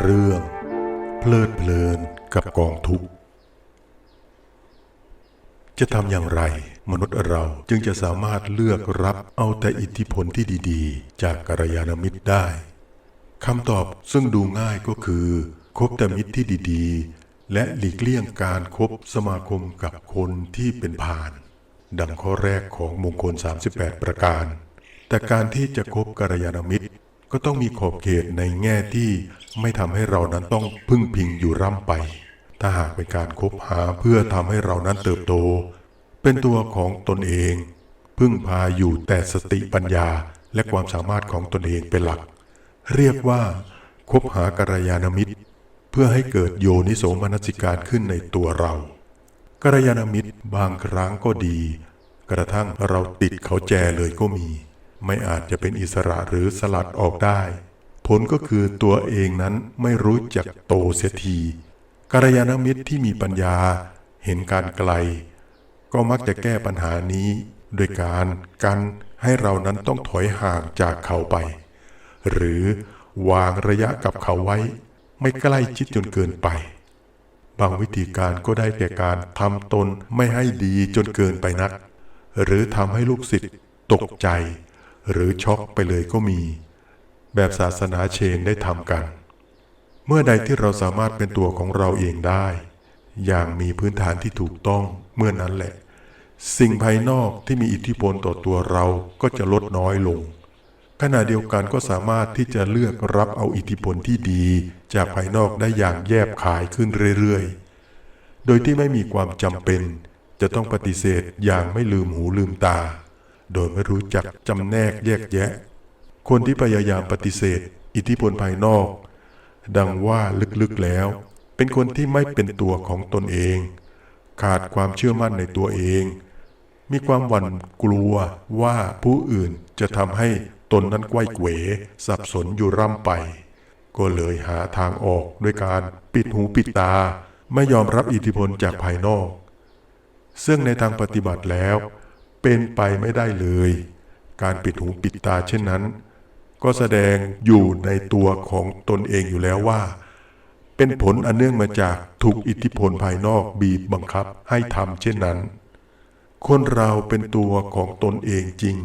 เรื่อง เพลิดเพลินกับกองทุกข์ จะทำอย่างไร มนุษย์เราจึงจะสามารถเลือกรับเอาแต่อิทธิพลที่ดีๆ จากกัลยาณมิตรได้คำตอบซึ่งดูง่ายก็คือ คบแต่มิตรที่ดีๆ และหลีกเลี่ยงการคบสมาคมกับคนที่เป็นผ่านดังข้อแรกของมงคล 38 ประการ แต่การที่จะคบกัลยาณมิตร ก็ต้องมีขอบเขตในแง่ที่ไม่ทำให้เรานั้นต้องพึ่งพิงอยู่ร่ำไป ถ้าหากเป็นการคบหาเพื่อทำให้เรานั้นเติบโต เป็นตัวของตนเอง พึ่งพาอยู่แต่สติปัญญาและความสามารถของตนเองเป็นหลัก เรียกว่าคบหากัลยาณมิตร เพื่อให้เกิดโยนิโสมนสิการขึ้นในตัวเรากัลยาณมิตรบางครั้งก็ดี กระทั่งเราติดเขาแจเลยก็มี ไม่อาจจะเป็นอิสระหรือสลัดออกได้ ผลก็คือตัวเองนั้นไม่รู้จักโตเสียทีกัลยาณมิตรที่มีปัญญาเห็นการไกล ก็มักจะแก้ปัญหานี้ โดยการกันให้เรานั้นต้องถอยห่างจากเขาไป หรือวางระยะกับเขาไว้ ไม่ใกล้ชิดจนเกินไป บางวิธีการก็ได้แก่การทำตนไม่ให้ดีจนเกินไปนัก หรือทำให้ลูกศิษย์ตกใจ หรือช็อกไปเลยก็มี แบบศาสนาเชนได้ทำกัน เมื่อใดที่เราสามารถเป็นตัวของเราเองได้ อย่างมีพื้นฐานที่ถูกต้องเมื่อนั้นแหละ สิ่งภายนอกที่มีอิทธิพลต่อตัวเราก็จะลดน้อยลง ขณะเดียวกันก็สามารถที่จะเลือกรับเอาอิทธิพลที่ดี จากภายนอกได้อย่างแยบขายขึ้นเรื่อยๆ โดยที่ไม่มีความจำเป็นจะต้องปฏิเสธอย่างไม่ลืมหูลืมตา โดยไม่รู้จักจำแนกแยกแยะ คนที่พยายามปฏิเสธ อิทธิพลภายนอก ดังว่าลึกๆแล้ว เป็นคนที่ไม่เป็นตัวของตนเอง ขาดความเชื่อมั่นในตัวเอง มีความหวั่นกลัวว่าผู้อื่นจะทำให้ตนนั้นไกว้เขวสับสนอยู่ร่ำไป ก็เลยหาทางออกด้วยการปิดหูปิดตา ไม่ยอมรับอิทธิพลจากภายนอก ซึ่งในทางปฏิบัติแล้ว เป็นไปไม่ได้เลย การปิดหูปิดตาเช่นนั้น ก็แสดงอยู่ในตัวของตนเองอยู่แล้วว่า เป็นผลอันเนื่องมาจากถูกอิทธิพลภายนอกบีบบังคับให้ทำเช่นนั้น คนเราเป็นตัวของตนเองจริง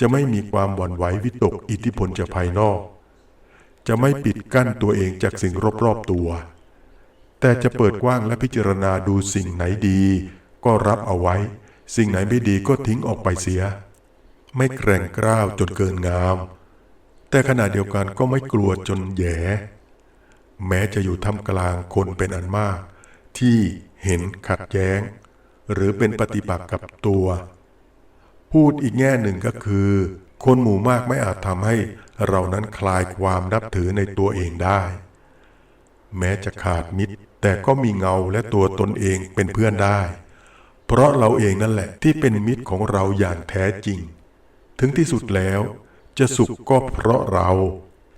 จะไม่มีความหวั่นไหววิตกอิทธิพลจากภายนอก จะไม่ปิดกั้นตัวเองจากสิ่งรอบๆตัว แต่จะเปิดกว้างและพิจารณาดูสิ่งไหนดี ก็รับเอาไว้ สิ่งไหนไม่ดีก็ทิ้งออกไปเสีย ไม่แกร่งกร้าวจนเกินงาม แต่ขณะเดียวกันก็ไม่กลัวจนแย่แม้จะอยู่ท่ามกลางคนเป็นอันมาก ที่เห็นขัดแย้ง หรือเป็นปฏิปักษ์กับตัว พูดอีกแง่หนึ่งก็คือ คนหมู่มากไม่อาจทำให้เรานั้นคลายความนับถือในตัวเองได้ แม้จะขาดมิตร แต่ก็มีเงาและตัวตนเองเป็นเพื่อนได้ เพราะเราเองนั่นแหละที่เป็นมิตรของเราอย่างแท้จริง ถึงที่สุดแล้ว จะสุขก็เพราะเรา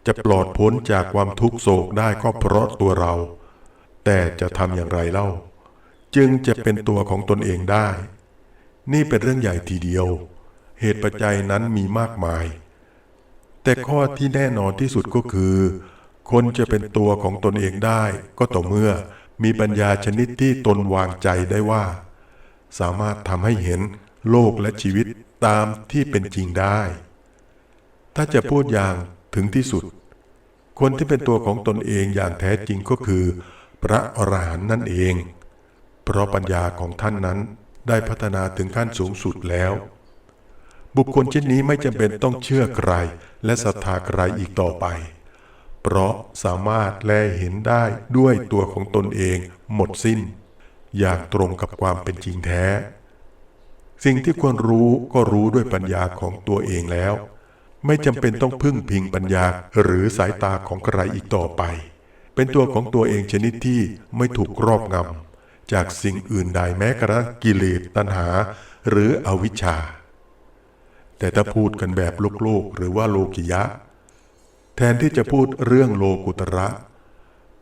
จะปลอดพ้นจากความทุกข์โศกได้ก็เพราะตัวเรา แต่จะทำอย่างไรเล่า จึงจะเป็นตัวของตนเองได้ นี่เป็นเรื่องใหญ่ทีเดียว เหตุปัจจัยนั้นมีมากมาย แต่ข้อที่แน่นอนที่สุดก็คือ คนจะเป็นตัวของตนเองได้ ก็ต่อเมื่อมีปัญญาชนิดที่ตนวางใจได้ว่า สามารถทำให้เห็นโลกและชีวิตตามที่เป็นจริงได้ ถ้าจะพูดอย่างถึงที่สุด คนที่เป็นตัวของตนเองอย่างแท้จริงก็คือ พระอรหันต์นั่นเอง เพราะปัญญาของท่านนั้นได้พัฒนาถึงขั้นสูงสุดแล้ว บุคคลเช่นนี้ไม่จำเป็นต้องเชื่อใคร และศรัทธาใครอีกต่อไป เพราะสามารถแลเห็นได้ด้วยตัวของตนเองหมดสิ้น อย่างตรงกับความเป็นจริงแท้ สิ่งที่ควรรู้ก็รู้ด้วยปัญญาของตัวเองแล้ว ไม่จำเป็นต้องพึ่งพิงปัญญาหรือสายตาของใครอีกต่อไป เป็นตัวของตัวเองชนิดที่ไม่ถูกครอบงำจากสิ่งอื่นใดแม้กระทั่งกิเลสตัณหา หรืออวิชชา แต่ถ้าพูดกันแบบโลกโลกหรือว่าโลกิยะ แทนที่จะพูดเรื่องโลกุตระ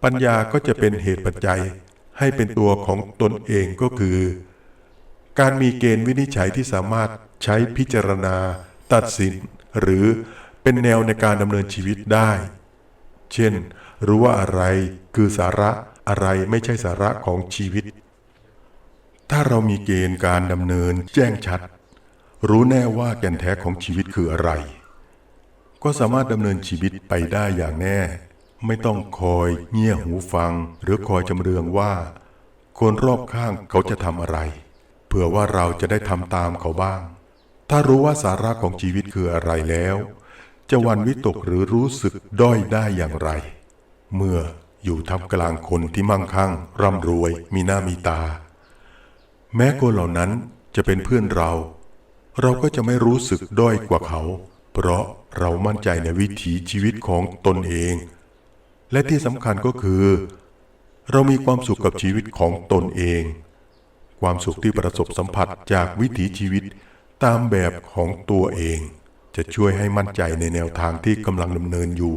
ปัญญาก็จะเป็นเหตุปัจจัย ให้เป็นตัวของตนเองก็คือ การมีเกณฑ์วินิจฉัยที่สามารถใช้พิจารณา ตัดสิน หรือเป็นแนวในการดำเนินชีวิตได้ เช่น รู้ว่าอะไรคือสาระอะไรไม่ใช่สาระของชีวิต ถ้าเรามีเกณฑ์การดำเนินแจ้งชัด รู้แน่ว่าแก่นแท้ของชีวิตคืออะไร ก็สามารถดำเนินชีวิตไปได้อย่างแน่ ไม่ต้องคอยเงี่ยหูฟัง หรือคอยจำเรืองว่า คนรอบข้างเขาจะทำอะไรเพื่อว่าเราจะได้ทำตามเขาบ้าง ถ้ารู้ว่าสาระของชีวิตคืออะไรแล้ว จะวันวิตกหรือรู้สึกด้อยได้อย่างไร เมื่ออยู่ท่ามกลางคนที่มั่งคั่ง ร่ำรวย มีหน้ามีตา แม้คนเหล่านั้นจะเป็นเพื่อนเรา เราก็จะไม่รู้สึกด้อยกว่าเขา เพราะเรามั่นใจในวิถีชีวิตของตนเอง และที่สำคัญก็คือ เรามีความสุขกับชีวิตของตนเอง ความสุขที่ประสบสัมผัสจากวิถีชีวิตตามแบบของตัวเอง จะช่วยให้มั่นใจในแนวทางที่กำลังดำเนินอยู่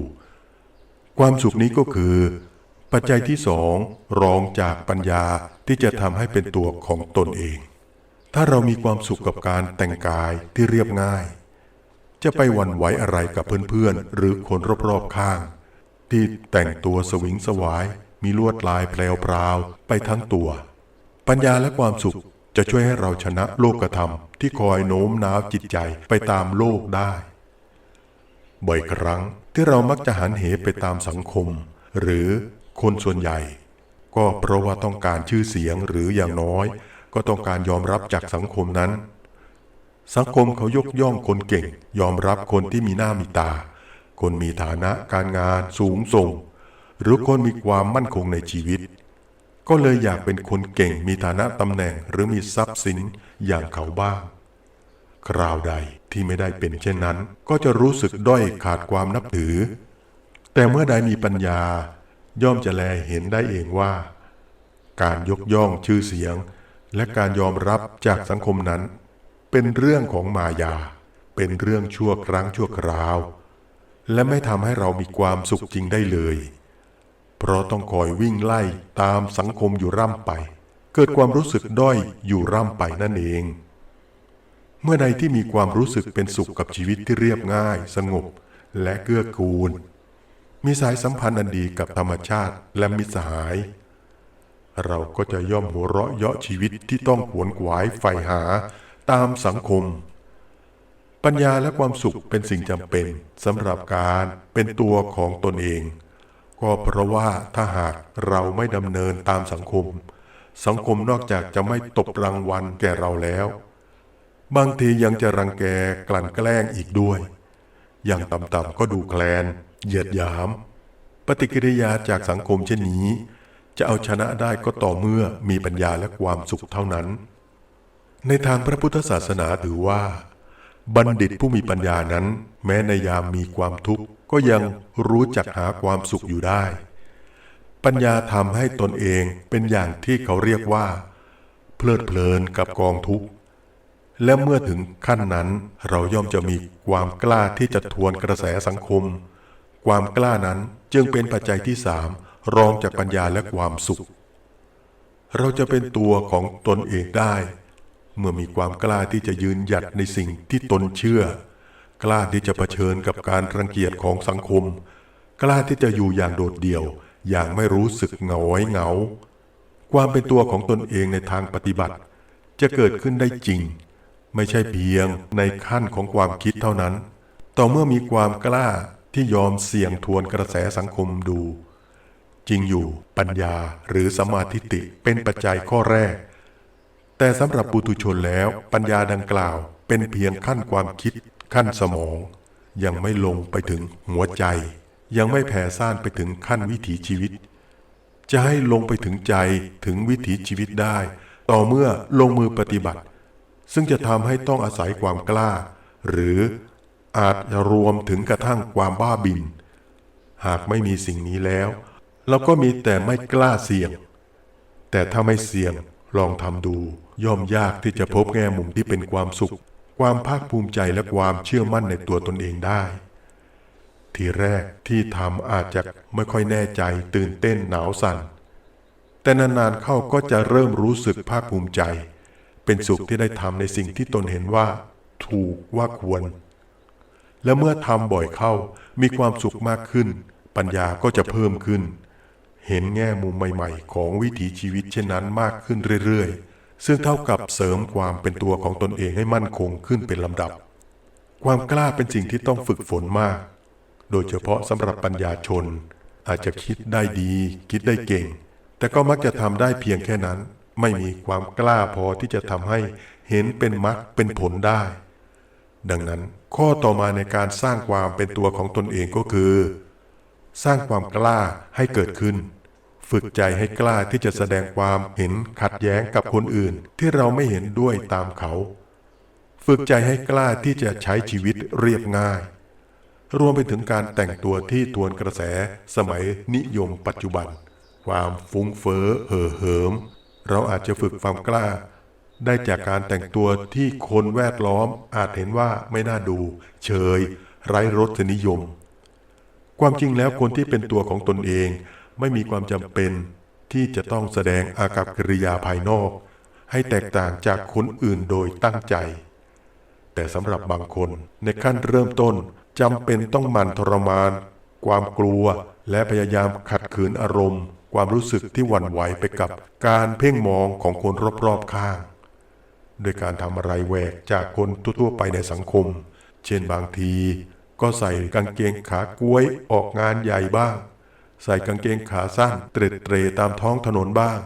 ความสุขนี้ก็คือ ปัจจัยที่สองรองจากปัญญาที่จะทำให้เป็นตัวของตนเอง ถ้าเรามีความสุขกับการแต่งกายที่เรียบง่าย จะไปหวันไหวอะไรกับเพื่อนๆ หรือคนรอบๆข้าง ที่แต่งตัวสวิงสวาย มีลวดลายแพรวพราวไปทั้งตัว ปัญญาและความสุขจะช่วยให้เราชนะโลกธรรมที่คอยโน้มน้าวจิตใจไปตามโลกได้ บ่อยครั้งที่เรามักจะหันเหไปตามสังคม หรือคนส่วนใหญ่ ก็เพราะว่าต้องการชื่อเสียงหรืออย่างน้อย ก็ต้องการยอมรับจากสังคมนั้น สังคมเขายกย่องคนเก่ง ยอมรับคนที่มีหน้ามีตา คนมีฐานะการงานสูงส่ง หรือคนมีความมั่นคงในชีวิต ก็เลยอยากเป็นคนเก่งมีฐานะตำแหน่งหรือมีทรัพย์สินอย่างเขาบ้าง คราวใดที่ไม่ได้เป็นเช่นนั้น ก็จะรู้สึกด้อยขาดความนับถือ แต่เมื่อใดมีปัญญา ย่อมจะแลเห็นได้เองว่า การยกย่องชื่อเสียง และการยอมรับจากสังคมนั้น เป็นเรื่องของมายา เป็นเรื่องชั่วครั้งชั่วคราว และไม่ทำให้เรามีความสุขจริงได้เลย เพราะต้องคอยวิ่งไล่ตามสังคมอยู่ร่ำไป เกิดความรู้สึกด้อยอยู่ร่ำไปนั่นเอง เมื่อใดที่มีความรู้สึกเป็นสุขกับชีวิตที่เรียบง่าย สงบ และเกื้อกูล มีสายสัมพันธ์อันดีกับธรรมชาติและมิตรสหาย เราก็จะย่อมหัวเราะเยาะชีวิตที่ต้องขวนขวายใฝ่หาตามสังคม ปัญญาและความสุขเป็นสิ่งจำเป็นสำหรับการเป็นตัวของตนเอง ก็เพราะว่าถ้าหากเราไม่ดำเนินตามสังคม สังคมนอกจากจะไม่ตบรางวัลแก่เราแล้ว บางทียังจะรังแกกลั่นแกล้งอีกด้วย อย่างต่ำๆก็ดูแคลน เหยียดหยาม ปฏิกิริยาจากสังคมเช่นนี้ จะเอาชนะได้ก็ต่อเมื่อมีปัญญาและความสุขเท่านั้น ในทางพระพุทธศาสนาถือว่า บัณฑิตผู้มีปัญญานั้น แม้ในยามมีความทุกข์ก็ยังรู้จักหาความสุขอยู่ได้ ปัญญาทำให้ตนเองเป็นอย่างที่เขาเรียกว่า เพลิดเพลินกับกองทุกข์ และเมื่อถึงขั้นนั้นเราย่อมจะมีความกล้าที่จะทวนกระแสสังคม ความกล้านั้นจึงเป็นปัจจัยที่สามรองจากปัญญาและความสุข เราจะเป็นตัวของตนเองได้ เมื่อมีความกล้าที่จะยืนหยัดในสิ่งที่ตนเชื่อ กล้าที่จะเผชิญกับการรังเกียจของสังคม กล้าที่จะอยู่อย่างโดดเดี่ยว อย่างไม่รู้สึกเหงาไว้เหงา ความเป็นตัวของตนเองในทางปฏิบัติ จะเกิดขึ้นได้จริง ไม่ใช่เพียงในขั้นของความคิดเท่านั้น ต่อเมื่อมีความกล้าที่ยอมเสี่ยงทวนกระแสสังคมดู จริงอยู่ปัญญาหรือสมาธิติเป็นปัจจัยข้อแรก แต่สำหรับปุถุชนแล้วปัญญาดังกล่าวเป็นเพียงขั้นความคิดขั้นสมอง ยังไม่ลงไปถึงหัวใจ ยังไม่แผ่ซ่านไปถึงขั้นวิถีชีวิต จะให้ลงไปถึงใจถึงวิถีชีวิตได้ ต่อเมื่อลงมือปฏิบัติ ซึ่งจะทำให้ต้องอาศัยความกล้า หรืออาจรวมถึงกระทั่งความบ้าบิน หากไม่มีสิ่งนี้แล้วเราก็มีแต่ไม่กล้าเสี่ยง แต่ถ้าไม่เสี่ยงลองทำดู ย่อมยากที่จะพบแง่มุมที่เป็นความสุข ความภาคภูมิใจและความเชื่อมั่นในตัวตนเองได้ ทีแรกที่ทำอาจจะไม่ค่อยแน่ใจตื่นเต้นหนาวสั่น แต่นานๆเข้าก็จะเริ่มรู้สึกภาคภูมิใจ เป็นสุขที่ได้ทำในสิ่งที่ตนเห็นว่า ถูกว่าควร และเมื่อทำบ่อยเข้ามีความสุขมากขึ้น ปัญญาก็จะเพิ่มขึ้น เห็นแง่มุมใหม่ ๆ ของวิถีชีวิตเช่นนั้นมากขึ้นเรื่อยๆ ซึ่งเท่ากับเสริมความเป็นตัวของตนเองให้มั่นคงขึ้นเป็นลำดับ ความกล้าเป็นสิ่งที่ต้องฝึกฝนมาก โดยเฉพาะสำหรับปัญญาชน อาจจะคิดได้ดี คิดได้เก่ง แต่ก็มักจะทำได้เพียงแค่นั้น ไม่มีความกล้าพอที่จะทำให้เห็นเป็นมรรคเป็นผลได้ ดังนั้นข้อต่อมาในการสร้างความเป็นตัวของตนเองก็คือ สร้างความกล้าให้เกิดขึ้น ฝึกใจให้กล้าที่จะแสดงความเห็นขัดแย้งกับคนอื่น ที่เราไม่เห็นด้วยตามเขา ฝึกใจให้กล้าที่จะใช้ชีวิตเรียบง่าย รวมไปถึงการแต่งตัวที่ทวนกระแสสมัยนิยมปัจจุบัน ความฟุ้งเฟ้อเห่อเหิม เราอาจจะฝึกความกล้า ได้จากการแต่งตัวที่คนแวดล้อมอาจเห็นว่าไม่น่าดู เฉย ไร้รสนิยม ความจริงแล้วคนที่เป็นตัวของตนเอง ไม่มีความจำเป็นที่จะต้องแสดงอากับกิริยาภายนอก ให้แตกต่างจากคนอื่นโดยตั้งใจ แต่สำหรับบางคนในขั้นเริ่มต้นจำเป็นต้องหมั่นทรมาน ความกลัวและพยายามขัดขืนอารมณ์ ความรู้สึกที่หวั่นไหวไปกับการเพ่งมองของคนรอบๆข้าง โดยการทำอะไรแหวกจากคนทั่วๆไปในสังคม เช่นบางที ก็ใส่กางเกงขากล้วยออกงานใหญ่บ้าง ใส่กางเกงขาสั้นเตร็ดเตรตามท้องถนนบ้าง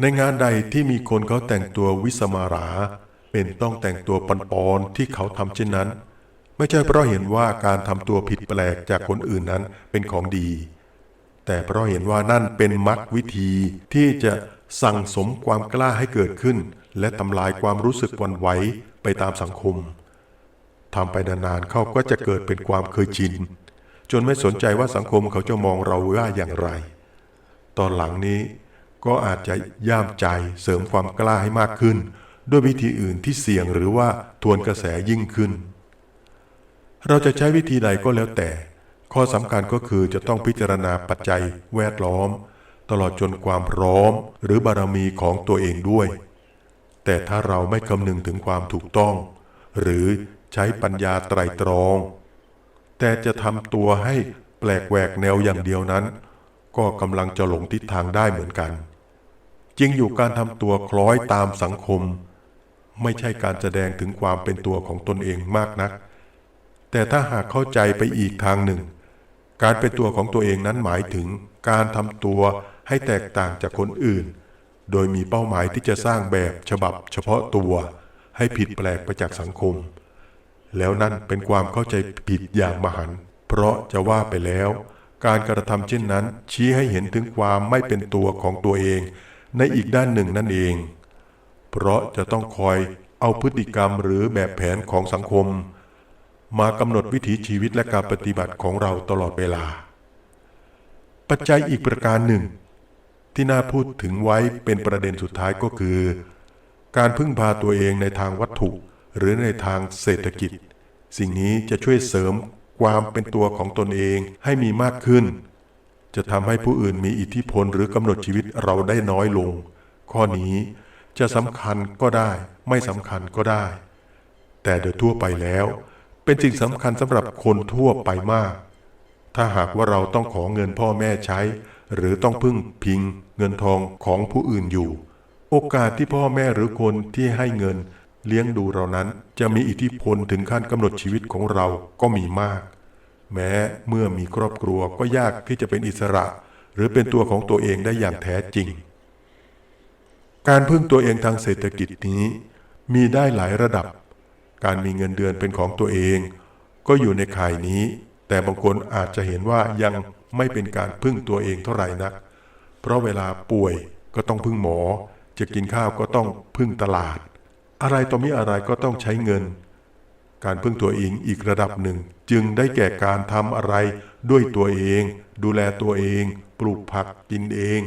ในงานใดที่มีคนเขาแต่งตัววิสมารา เป็นต้องแต่งตัวปอนๆที่เขาทำเช่นนั้น ไม่ใช่เพราะเห็นว่าการทำตัวผิดแปลกจากคนอื่นนั้นเป็นของดี แต่เพราะเห็นว่านั่นเป็นมรรควิธีที่จะสั่งสมความกล้าให้เกิดขึ้น และทำลายความรู้สึกวันไหวไปตามสังคมทำไปนานๆเข้าก็จะเกิดเป็นความเคยชิน จนไม่สนใจว่าสังคมเขาจะมองเราว่าอย่างไร ตอนหลังนี้ก็อาจจะย่ามใจเสริมความกล้าให้มากขึ้น ด้วยวิธีอื่นที่เสี่ยงหรือว่าทวนกระแสยิ่งขึ้น เราจะใช้วิธีใดก็แล้วแต่ ข้อสำคัญก็คือจะต้องพิจารณาปัจจัยแวดล้อม ตลอดจนความพร้อมหรือบารมีของตัวเองด้วย แต่ถ้าเราไม่คำนึงถึงความถูกต้อง หรือใช้ปัญญาไตรตรอง แต่จะทำตัวให้แปลกแหวกแนวอย่างเดียวนั้น ก็กำลังจะหลงทิศทางได้เหมือนกัน จริงอยู่การทำตัวคล้อยตามสังคม ไม่ใช่การแสดงถึงความเป็นตัวของตนเองมากนัก แต่ถ้าหากเข้าใจไปอีกทางหนึ่ง การเป็นตัวของตัวเองนั้นหมายถึงการทำตัวให้แตกต่างจากคนอื่น โดยมีเป้าหมายที่จะสร้างแบบฉบับเฉพาะตัว ให้ผิดแปลกไปจากสังคม แล้วนั่นเป็นความเข้าใจผิดอย่างมหันต์เพราะจะว่าไปแล้ว การกระทำเช่นนั้น ชี้ให้เห็นถึงความไม่เป็นตัวของตัวเอง ในอีกด้านหนึ่งนั่นเอง เพราะจะต้องคอยเอาพฤติกรรมหรือแบบแผนของสังคม มากำหนดวิถีชีวิตและการปฏิบัติของเราตลอดเวลา ปัจจัยอีกประการหนึ่ง ที่น่าพูดถึงไว้เป็นประเด็นสุดท้ายก็คือ การพึ่งพาตัวเองในทางวัตถุ หรือในทางเศรษฐกิจ สิ่งนี้จะช่วยเสริมความเป็นตัวของตนเองให้มีมากขึ้น จะทำให้ผู้อื่นมีอิทธิพลหรือกำหนดชีวิตเราได้น้อยลง ข้อนี้จะสำคัญก็ได้ไม่สำคัญก็ได้ แต่โดยทั่วไปแล้ว เป็นสิ่งสำคัญสำหรับคนทั่วไปมาก ถ้าหากว่าเราต้องขอเงินพ่อแม่ใช้ หรือต้องพึ่งพิงเงินทองของผู้อื่นอยู่ โอกาสที่พ่อแม่หรือคนที่ให้เงิน เลี้ยงดูเรานั้นจะมีอิทธิพลถึงขั้นกำหนดชีวิตของเราก็มีมาก แม้เมื่อมีครอบครัวก็ยากที่จะเป็นอิสระ หรือเป็นตัวของตัวเองได้อย่างแท้จริง การพึ่งตัวเองทางเศรษฐกิจนี้ มีได้หลายระดับ การมีเงินเดือนเป็นของตัวเอง ก็อยู่ในข่ายนี้ แต่บางคนอาจจะเห็นว่ายังไม่เป็นการพึ่งตัวเองเท่าไหร่นัก เพราะเวลาป่วยก็ต้องพึ่งหมอ จะกินข้าวก็ต้องพึ่งตลาด อะไรต่อมีอะไรก็ต้องใช้เงิน การพึ่งตัวเองอีกระดับหนึ่ง จึงได้แก่การทำอะไรด้วยตัวเอง ดูแลตัวเอง ปลูกผักกินเอง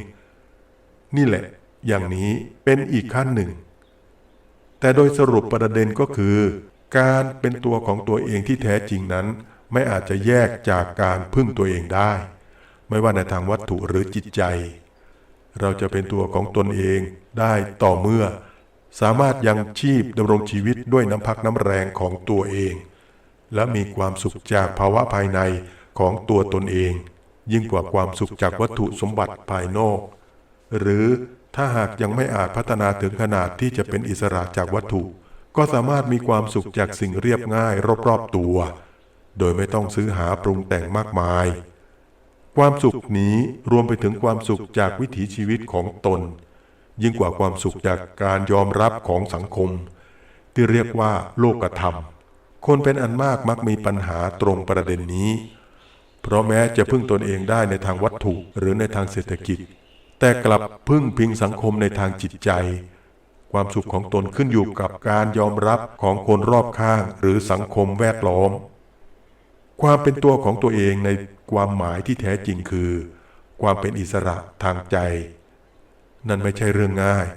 นี่แหละ อย่างนี้เป็นอีกขั้นหนึ่ง แต่โดยสรุปประเด็นก็คือ การเป็นตัวของตัวเองที่แท้จริงนั้น ไม่อาจจะแยกจากการพึ่งตัวเองได้ ไม่ว่าในทางวัตถุหรือจิตใจ เราจะเป็นตัวของตนเองได้ต่อเมื่อ สามารถยังชีพดำรงชีวิตด้วยน้ำพักน้ำแรงของตัวเอง และมีความสุขจากภาวะภายในของตัวตนเอง ยิ่งกว่าความสุขจากวัตถุสมบัติภายนอก หรือถ้าหากยังไม่อาจพัฒนาถึงขนาดที่จะเป็นอิสระจากวัตถุ ก็สามารถมีความสุขจากสิ่งเรียบง่ายรอบๆตัว โดยไม่ต้องซื้อหาปรุงแต่งมากมาย ความสุขนี้รวมไปถึงความสุขจากวิถีชีวิตของตน ยิ่งกว่าความสุขจากการยอมรับของสังคม ที่เรียกว่าโลกธรรม คนเป็นอันมากมักมีปัญหาตรงประเด็นนี้ เพราะแม้จะพึ่งตนเองได้ในทางวัตถุหรือในทางเศรษฐกิจ แต่กลับพึ่งพิงสังคมในทางจิตใจ ความสุขของตนขึ้นอยู่กับการยอมรับของคนรอบข้างหรือสังคมแวดล้อม ความเป็นตัวของตัวเองในความหมายที่แท้จริงคือ ความเป็นอิสระทางใจ นั่นไม่ใช่เรื่องง่าย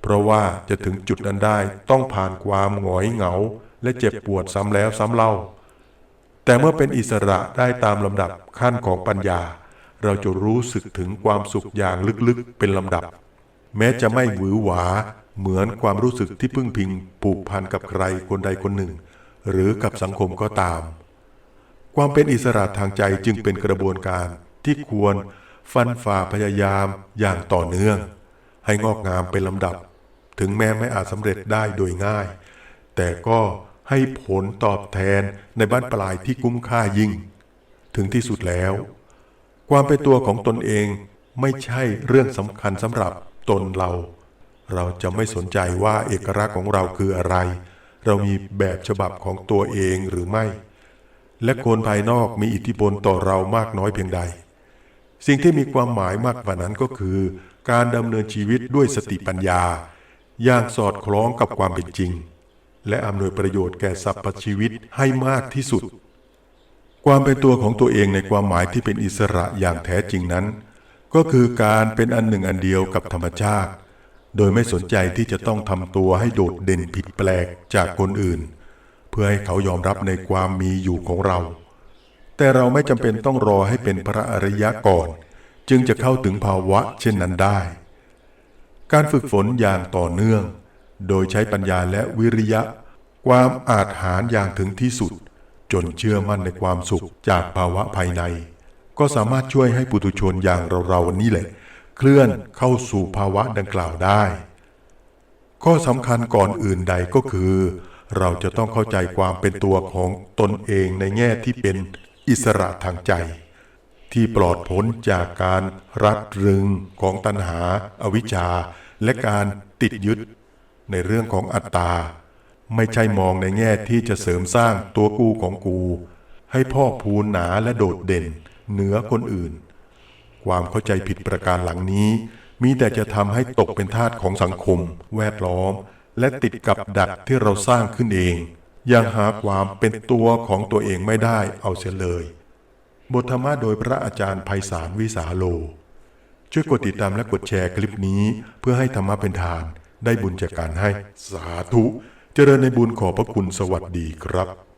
เพราะว่าจะถึงจุดนั้นได้ต้องผ่านความหงอยเหงา และเจ็บปวดซ้ำแล้วซ้ำเล่า แต่เมื่อเป็นอิสระได้ตามลำดับขั้นของปัญญา เราจะรู้สึกถึงความสุขอย่างลึกๆเป็นลำดับ แม้จะไม่หวือหวาเหมือนความรู้สึกที่พึ่งพิงผูกพันกับใครคนใดคนหนึ่ง หรือกับสังคมก็ตาม ความเป็นอิสระทางใจจึงเป็นกระบวนการที่ควร ฟันฝ่าพยายามอย่างต่อเนื่อง ให้งอกงามเป็นลำดับ ถึงแม้ไม่อาจสำเร็จได้โดยง่าย แต่ก็ให้ผลตอบแทนในบ้านปลายที่คุ้มค่ายิ่ง ถึงที่สุดแล้ว ความเป็นตัวของตนเองไม่ใช่เรื่องสำคัญสำหรับตนเรา เราจะไม่สนใจว่าเอกลักษณ์ของเราคืออะไร เรามีแบบฉบับของตัวเองหรือไม่ และคนภายนอกมีอิทธิพลต่อเรามากน้อยเพียงใด สิ่งที่มีความหมายมากกว่านั้นก็คือ การดำเนินชีวิตด้วยสติปัญญา อย่างสอดคล้องกับความเป็นจริง และอำนวยประโยชน์แก่สรรพชีวิตให้มากที่สุด ความเป็นตัวของตัวเองในความหมายที่เป็นอิสระอย่างแท้จริงนั้น ก็คือการเป็นอันหนึ่งอันเดียวกับธรรมชาติ โดยไม่สนใจที่จะต้องทำตัวให้โดดเด่นผิดแปลกจากคนอื่น เพื่อให้เขายอมรับในความมีอยู่ของเรา แต่เราไม่จำเป็นต้องรอให้เป็นพระอริยะก่อน จึงจะเข้าถึงภาวะเช่นนั้นได้ การฝึกฝนอย่างต่อเนื่อง โดยใช้ปัญญาและวิริยะ ความอาจหารอย่างถึงที่สุด จนเชื่อมั่นในความสุขจากภาวะภายใน ก็สามารถช่วยให้ปุถุชนอย่างเราๆนี่แหละ เคลื่อนเข้าสู่ภาวะดังกล่าวได้ ข้อสำคัญก่อนอื่นใดก็คือ เราจะต้องเข้าใจความเป็นตัวของตนเองในแง่ที่เป็น อิสระทางใจ ที่ปลอดพ้นจากการรัดรึงของตัณหาอาวิชชา และการติดยึดในเรื่องของอัตตา ไม่ใช่มองในแง่ที่จะเสริมสร้างตัวกูของกู ให้พ่อพูนหนาและโดดเด่น เหนือคนอื่น ความเข้าใจผิดประการหลังนี้ มีแต่จะทำให้ตกเป็นทาสของสังคม แวดล้อม และติดกับดักที่เราสร้างขึ้นเอง ยังหาความเป็นตัวของตัวเองไม่ได้เอาเสียเลย บทธรรมะโดยพระอาจารย์ไพศาลวิสาโล ช่วยกดติดตามและกดแชร์คลิปนี้ เพื่อให้ธรรมะเป็นทาน ได้บุญจากการให้สาธุ เจริญในบุญขอบพระคุณสวัสดีครับ